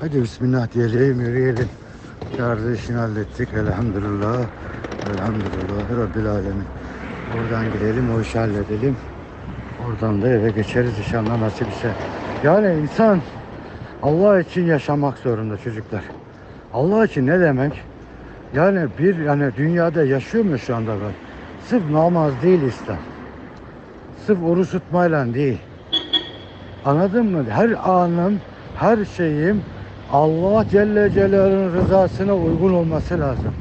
Hadi bismillah diyelim, yürüyelim. Şarjı işini hallettik elhamdülillah. Elhamdülillah Rabbil Alemin. Buradan gidelim, o işi halledelim. Oradan da eve geçeriz inşallah nasipse. Yani insan Allah için yaşamak zorunda çocuklar. Allah için ne demek? Yani bir yani dünyada yaşıyor mu şu anda ben? Sırf namaz değil İslam. Sırf oruç tutmayla değil. Anladın mı? Her anım, her şeyim Allah Celle Celaluhu'nun rızasına uygun olması lazım.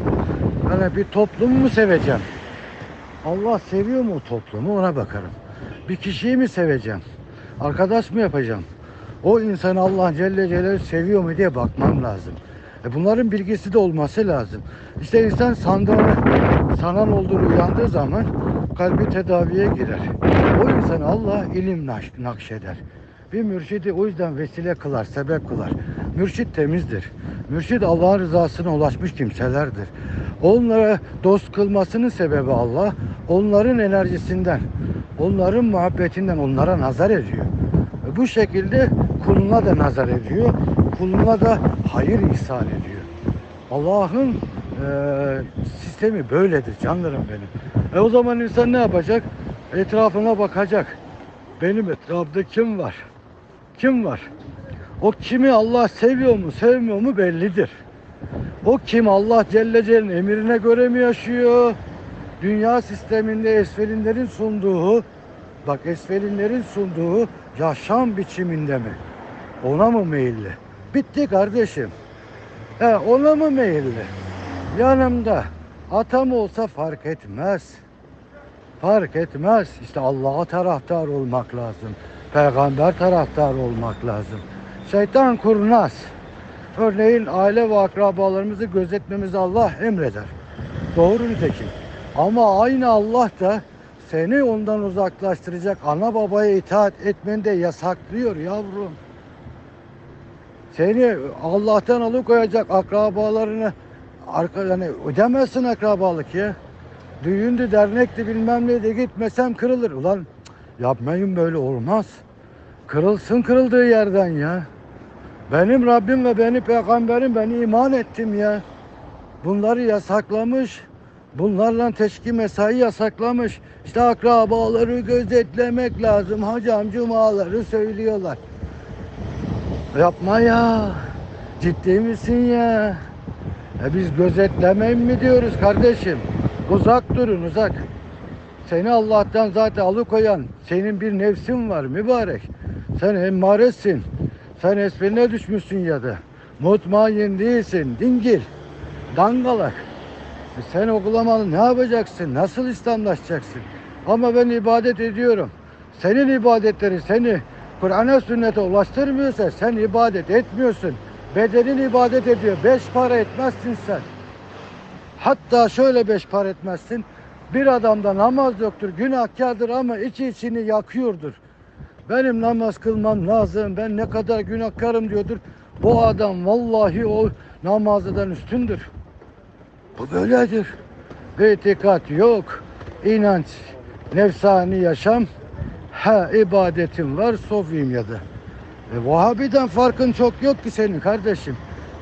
Yani bir toplumu mu seveceğim? Allah seviyor mu o toplumu ona bakarım. Bir kişiyi mi seveceğim? Arkadaş mı yapacağım? O insanı Allah Celle Celaluhu seviyor mu diye bakmam lazım. E bunların bilgisi de olması lazım. İşte insan sandığını, sanan olduğunu uyandığı zaman kalbi tedaviye girer. O insan Allah ilim nakş- nakşeder. Bir mürşidi o yüzden vesile kılar, sebep kılar. Mürşit temizdir. Mürşid Allah'ın rızasına ulaşmış kimselerdir. Onlara dost kılmasının sebebi Allah, onların enerjisinden, onların muhabbetinden onlara nazar ediyor. Ve Bu şekilde kuluna da nazar ediyor, kuluna da hayır ihsan ediyor. Allah'ın eee, sistemi böyledir canlarım benim. E o zaman insan ne yapacak? Etrafına bakacak. Benim etrafımda kim var? Kim var? O kimi Allah seviyor mu, sevmiyor mu bellidir. O kim Allah Celle Celle'nin emrine göre mi yaşıyor? Dünya sisteminde esfelinlerin sunduğu, bak esfelinlerin sunduğu yaşam biçiminde mi? Ona mı meyilli? Bitti kardeşim. He, ona mı meyilli? Yanımda atam olsa fark etmez. Fark etmez. İşte Allah'a taraftar olmak lazım. Peygamber taraftar olmak lazım. Şeytan kurnaz. Örneğin aile ve akrabalarımızı gözetmemizi Allah emreder. Doğru nitekim. Ama aynı Allah da seni ondan uzaklaştıracak ana babaya itaat etmeni de yasaklıyor yavrum. Seni Allah'tan alıkoyacak akrabalarını arka yani ödemezsin akrabalık ya. Düğündü, dernekti bilmem neydi gitmesem kırılır. Ulan yapmayın böyle olmaz. Kırılsın kırıldığı yerden ya. Benim Rabbim ve beni peygamberim ben iman ettim ya. Bunları yasaklamış. Bunlarla teşki mesai yasaklamış. İşte akrabaları gözetlemek lazım. Hacam cumaları söylüyorlar. Yapma ya. Ciddi misin ya? E biz gözetlemeyin mi diyoruz kardeşim? Uzak durun uzak. Seni Allah'tan zaten alıkoyan senin bir nefsin var mübarek. Sen emmaresin. Sen esprine düşmüşsün ya da. Mutmain değilsin. Dingil. Dangalak. E sen okulamalı ne yapacaksın? Nasıl İslamlaşacaksın? Ama ben ibadet ediyorum. Senin ibadetleri seni Kur'an'a sünnete ulaştırmıyorsa sen ibadet etmiyorsun. Bedenin ibadet ediyor. Beş para etmezsin sen. Hatta şöyle beş para etmezsin. Bir adamda namaz yoktur, günahkardır ama içi içini yakıyordur. Benim namaz kılmam lazım, ben ne kadar günahkarım diyordur. Bu adam vallahi o namazdan üstündür. Bu böyledir. İtikat yok, inanç, nefsani yaşam, ha ibadetim var, sofiyim ya da. E, Vahabiden farkın çok yok ki senin kardeşim.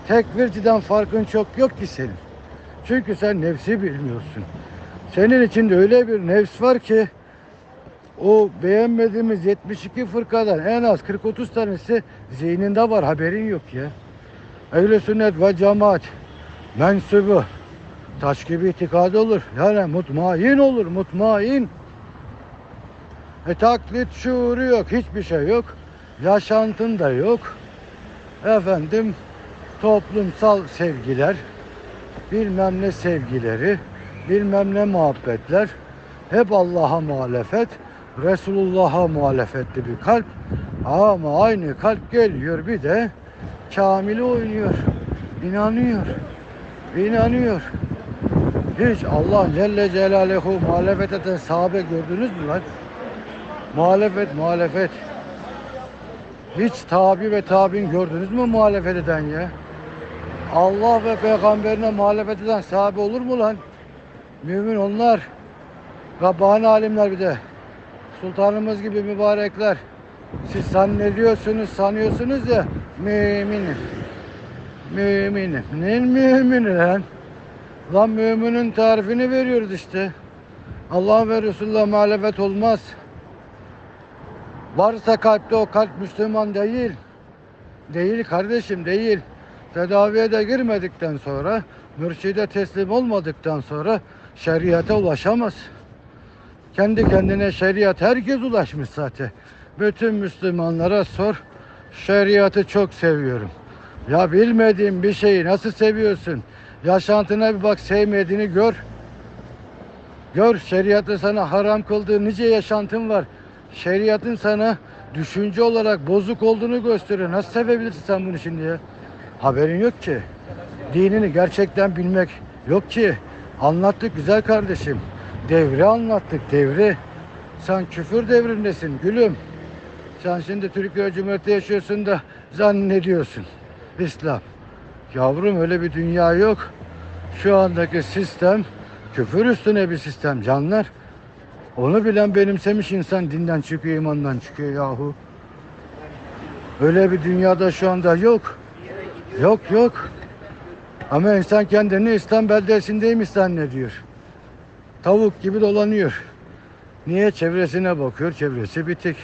Tekvirciden farkın çok yok ki senin. Çünkü sen nefsi bilmiyorsun. Senin içinde öyle bir nefs var ki o beğenmediğimiz 72 fırkadan en az 40-30 tanesi zihninde var haberin yok ya. Ehl-i sünnet ve cemaat mensubu taş gibi itikad olur. Yani mutmain olur mutmain. E taklit şuuru yok hiçbir şey yok. Yaşantın da yok. Efendim toplumsal sevgiler, bilmem ne sevgileri, bilmem ne muhabbetler hep Allah'a muhalefet, Resulullah'a muhalefetli bir kalp. Ama aynı kalp geliyor bir de Kamil'i oynuyor. İnanıyor. İnanıyor. Hiç Allah Celle Celaluhu muhalefet eden sahabe gördünüz mü lan? Muhalefet, muhalefet. Hiç tabi ve tabin gördünüz mü muhalefet eden ya? Allah ve peygamberine muhalefet eden sahabe olur mu lan? Mümin onlar. Rabbani alimler bir de. Sultanımız gibi mübarekler. Siz zannediyorsunuz, sanıyorsunuz ya müminim. Müminim. Ne mümini lan? Lan müminin tarifini veriyoruz işte. Allah ve Resulullah muhalefet olmaz. Varsa kalpte o kalp Müslüman değil. Değil kardeşim değil. Tedaviye de girmedikten sonra, mürşide teslim olmadıktan sonra şeriata ulaşamaz. Kendi kendine şeriat herkes ulaşmış zaten. Bütün Müslümanlara sor. Şeriatı çok seviyorum. Ya bilmediğin bir şeyi nasıl seviyorsun? Yaşantına bir bak sevmediğini gör. Gör şeriatı sana haram kıldığı nice yaşantın var. Şeriatın sana düşünce olarak bozuk olduğunu gösteriyor. Nasıl sevebilirsin sen bunu şimdi ya? Haberin yok ki. Dinini gerçekten bilmek yok ki. Anlattık güzel kardeşim. Devri anlattık devri. Sen küfür devrindesin gülüm. Sen şimdi Türkiye Cumhuriyeti yaşıyorsun da zannediyorsun. İslam. Yavrum öyle bir dünya yok. Şu andaki sistem küfür üstüne bir sistem canlar. Onu bilen benimsemiş insan dinden çıkıyor, imandan çıkıyor yahu. Öyle bir dünyada şu anda yok. Yok yok. Ama insan kendini İslam beldesindeymiş zannediyor. Tavuk gibi dolanıyor. Niye? Çevresine bakıyor. Çevresi bitik.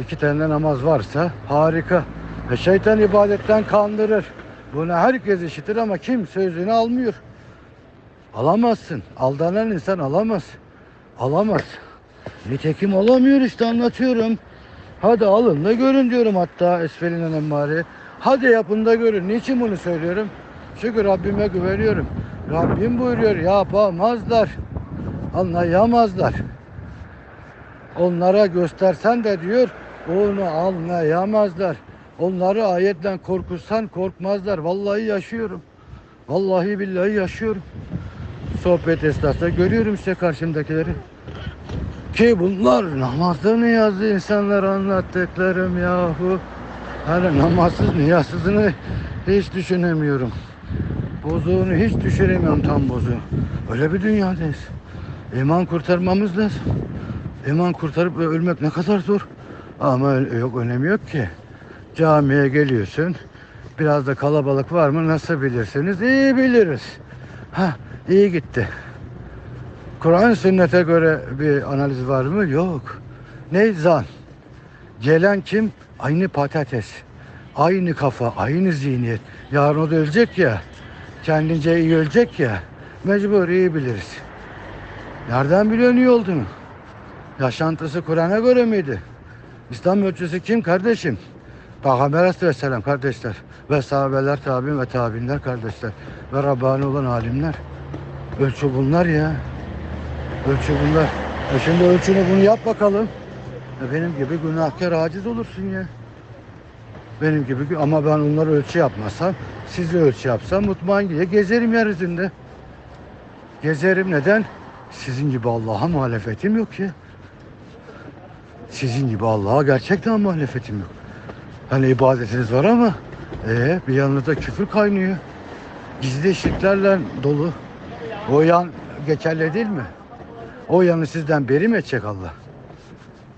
İki tane namaz varsa harika. E şeytan ibadetten kandırır. Bunu herkes işitir ama kim sözünü almıyor. Alamazsın. Aldanan insan alamaz. Alamaz. Nitekim alamıyor işte anlatıyorum. Hadi alın da görün diyorum hatta esfelinden emmare. Hadi yapın da görün. Niçin bunu söylüyorum? Çünkü Rabbime güveniyorum. Rabbim buyuruyor yapamazlar. Anlayamazlar. Onlara göstersen de diyor onu anlayamazlar. Onları ayetten korkutsan korkmazlar. Vallahi yaşıyorum. Vallahi billahi yaşıyorum. Sohbet esnasında görüyorum işte karşımdakileri. Ki bunlar namazda niyazlı insanlar anlattıklarım yahu. Hani namazsız niyazsızını hiç düşünemiyorum. Bozuğunu hiç düşünemiyorum tam bozuğu. Öyle bir dünyadayız. İman kurtarmamız lazım. İman kurtarıp ölmek ne kadar zor. Ama yok önemi yok ki. Camiye geliyorsun. Biraz da kalabalık var mı nasıl bilirsiniz? İyi biliriz. Ha iyi gitti. Kur'an sünnete göre bir analiz var mı? Yok. Ne zan? Gelen kim? Aynı patates. Aynı kafa, aynı zihniyet. Yarın o da ölecek ya. Kendince iyi ölecek ya. Mecbur iyi biliriz. Nereden biliyorsun iyi olduğunu? Yaşantısı Kur'an'a göre miydi? İslam ölçüsü kim kardeşim? Peygamber Aleyhisselam kardeşler. Ve sahabeler, tabi'in ve tabi'inler kardeşler. Ve Rabbani olan alimler. Ölçü bunlar ya. Ölçü bunlar. E şimdi ölçünü bunu yap bakalım. E benim gibi günahkar aciz olursun ya. Benim gibi ama ben onları ölçü yapmasam, sizi ölçü yapsam mutmain diye gezerim yeryüzünde. Gezerim neden? Sizin gibi Allah'a muhalefetim yok ya. Sizin gibi Allah'a gerçekten muhalefetim yok. Hani ibadetiniz var ama ee, bir yanınızda küfür kaynıyor. Gizli şirklerle dolu. O yan geçerli değil mi? O yanı sizden beri mi edecek Allah?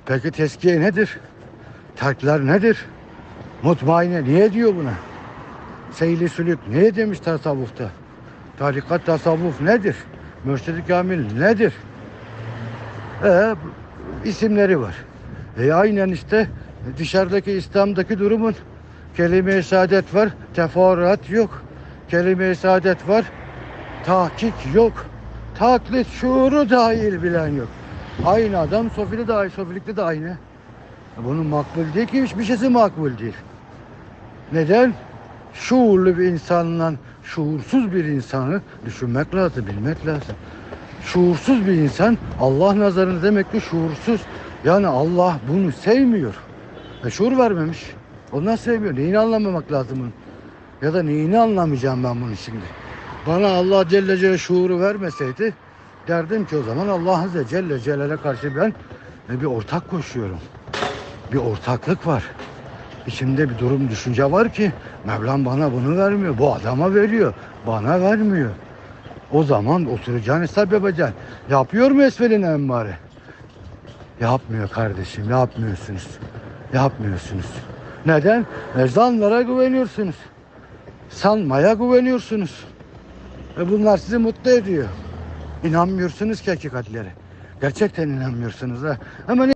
Peki teskiye nedir? Terkler nedir? Mutmaine niye diyor buna? Seyli sülük niye demiş tasavvufta? Tarikat tasavvuf nedir? Mürşid-i Kamil nedir? Ee, isimleri var. E aynen işte dışarıdaki İslam'daki durumun kelime-i saadet var, teferruat yok. Kelime-i saadet var, tahkik yok. Taklit şuuru dahil bilen yok. Aynı adam sofili de aynı, sofilikte de aynı. Bunun makbul değil ki hiçbir şeysi makbul değil. Neden? Şuurlu bir insanla şuursuz bir insanı düşünmek lazım, bilmek lazım. Şuursuz bir insan Allah nazarında demek ki şuursuz. Yani Allah bunu sevmiyor. E şuur vermemiş. Ondan sevmiyor. Neyini anlamamak lazım bunun? Ya da neyini anlamayacağım ben bunu şimdi? Bana Allah Celle Celle şuuru vermeseydi derdim ki o zaman Allah Azze Celle Celal'e karşı ben bir ortak koşuyorum. Bir ortaklık var. İçimde bir durum, düşünce var ki Mevlam bana bunu vermiyor. Bu adama veriyor. Bana vermiyor. O zaman oturacaksın hesap yapacaksın. Yapıyor mu esfeline emmare? Yapmıyor kardeşim. Yapmıyorsunuz. Yapmıyorsunuz. Neden? Ezanlara güveniyorsunuz. sanmaya güveniyorsunuz. Ve bunlar sizi mutlu ediyor. İnanmıyorsunuz ki hakikatlere. Gerçekten inanmıyorsunuz ha. Hemen